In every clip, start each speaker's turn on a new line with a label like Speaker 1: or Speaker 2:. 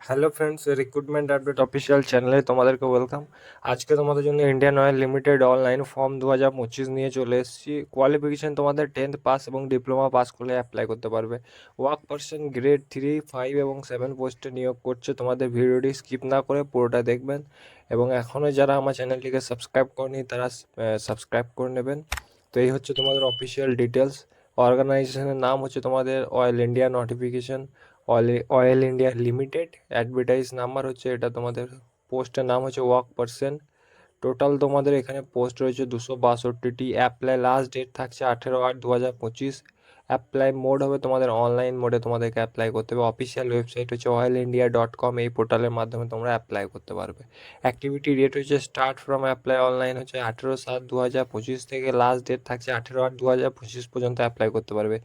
Speaker 1: Hello friends recruitment update official চ্যানেলে তোমাদেরকে welcome আজকে তোমাদের জন্য Indian Oil Limited online form দু হাজার পঁচিশ নিয়ে চলে এসেছি। কোয়ালিফিকেশন তোমাদের টেন্থ পাস এবং ডিপ্লোমা পাস করলে অ্যাপ্লাই করতে পারবে। Work person grade three five এবং সেভেন পোস্টে নিয়োগ করছে। তোমাদের ভিডিওটি স্কিপ না করে পুরোটা দেখবেন এবং এখনও যারা আমার চ্যানেলটিকে সাবস্ক্রাইব করেনি, তারা সাবস্ক্রাইব করে নেবেন। তো এই হচ্ছে তোমাদের অফিসিয়াল ডিটেলস অর্গানাইজেশনের নাম হচ্ছে তোমাদের Oil India notification Oil Oil India Limited. Advertise number হচ্ছে এটা তোমাদের পোস্টের নাম হচ্ছে ওয়ার্ক পার্সেন টোটাল তোমাদের এখানে পোস্ট রয়েছে দুশো বাষট্টিটি। অ্যাপ্লাই লাস্ট ডেট থাকছে আঠেরো আট দু হাজার পঁচিশ। অ্যাপ্লাই মোড হবে তোমাদের অনলাইন মোডে তোমাদেরকে অ্যাপ্লাই করতে হবে। অফিসিয়াল ওয়েবসাইট হচ্ছে অয়েল ইন্ডিয়া ডট কম এই পোর্টালের মাধ্যমে তোমরা অ্যাপ্লাই করতে পারবে। অ্যাক্টিভিটি ডেট হচ্ছে স্টার্ট ফ্রম অ্যাপ্লাই অনলাইন হচ্ছে আঠেরো সাত দু হাজার পঁচিশ থেকে লাস্ট ডেট থাকছে আঠেরো আট দু হাজার পঁচিশ পর্যন্ত অ্যাপ্লাই করতে পারবে।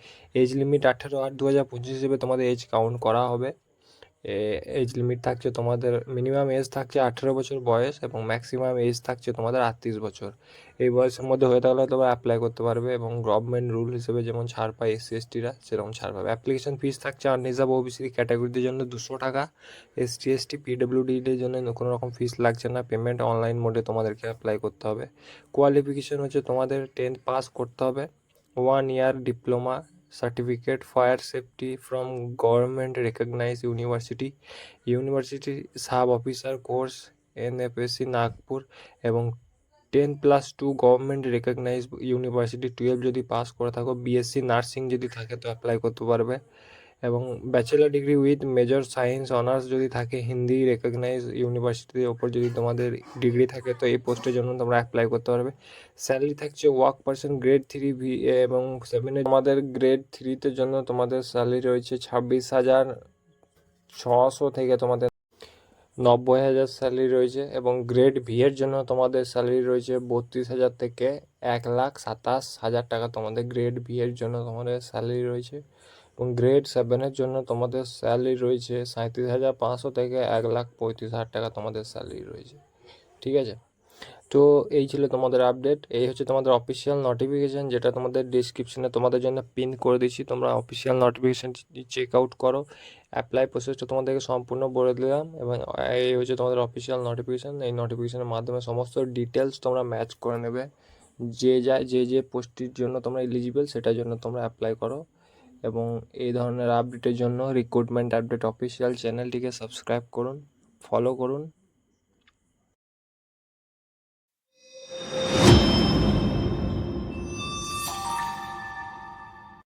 Speaker 1: এজ লিমিট আঠেরো আট দু হাজার পঁচিশ হিসেবে তোমাদের এজ কাউন্ট করা হবে। এজ লিমিট থাকছে তোমাদের মিনিমাম এজ থাকছে আঠেরো বছর বয়স এবং ম্যাক্সিমাম এজ থাকছে তোমাদের আটত্রিশ বছর। এই বয়সের মধ্যে হয়ে থাকলে তোমরা অ্যাপ্লাই করতে পারবে এবং গভর্নমেন্ট রুল হিসেবে যেমন ছাড় পায় এসসি এসটিরা সেরকম ছাড় পাবে। অ্যাপ্লিকেশন ফিস থাকছে আর আনরিজার্ভ ওবিসি ক্যাটাগরিদের জন্য দুশো টাকা। এসটি এসটি পিডব্লিউডিদের জন্য কোনো রকম ফিস লাগছে না। পেমেন্ট অনলাইন মোডে তোমাদেরকে অ্যাপ্লাই করতে হবে। কোয়ালিফিকেশন হচ্ছে তোমাদের টেন্থ পাস করতে হবে। One year diploma certificate fire safety from government recognise university university sub officer course NFSC Nagpur এবং ten plus two government recognise university twelve যদি পাস করে থাকো বিএসসি নার্সিং যদি থাকে তো অ্যাপ্লাই করতে পারবে। এবং bachelor degree with major science honours যদি থাকে, হিন্দি রেকগনাইজ ইউনিভার্সিটির ওপর যদি তোমাদের ডিগ্রি থাকে, তো এই পোস্টের জন্য তোমরা অ্যাপ্লাই করতে পারবে। স্যালারি থাকছে work person grade three V এবং সেভেনে তোমাদের গ্রেড থ্রিতে জন্য তোমাদের স্যালারি রয়েছে ছাব্বিশ হাজার ছশো থেকে তোমাদের নব্বই হাজার স্যালারি রয়েছে এবং গ্রেড ভি এর জন্য তোমাদের স্যালারি রয়েছে বত্রিশ হাজার থেকে এক লাখ সাতাশ হাজার টাকা তোমাদের গ্রেড ভি এর জন্য তোমাদের স্যালারি রয়েছে। এবং গ্রেড সেভেনের জন্য তোমাদের স্যালারি রয়েছে সাঁত্রিশ হাজার পাঁচশো থেকে এক লাখ পঁয়ত্রিশ হাজার টাকা তোমাদের স্যালারি রয়েছে। ঠিক আছে? তো এই ছিল তোমাদের আপডেট এই হচ্ছে তোমাদের অফিসিয়াল নোটিফিকেশান যেটা তোমাদের ডিসক্রিপশনে তোমাদের জন্য পিন করে দিচ্ছি। তোমরা অফিসিয়াল নোটিফিকেশান চেক আউট করো। অ্যাপ্লাই প্রসেসটা তোমাদেরকে সম্পূর্ণ বলে দিলাম এবং এই হচ্ছে তোমাদের অফিসিয়াল নোটিফিকেশান এই নোটিফিকেশানের মাধ্যমে সমস্ত ডিটেলস তোমরা ম্যাচ করে নেবে। যে যা, যে যে পোস্টটির জন্য তোমরা এলিজিবল সেটার জন্য তোমরা অ্যাপ্লাই করো। এবং এই ধরনের আপডেটের জন্য রিক্রুটমেন্ট আপডেট অফিসিয়াল চ্যানেলটিকে সাবস্ক্রাইব করুন ফলো করুন।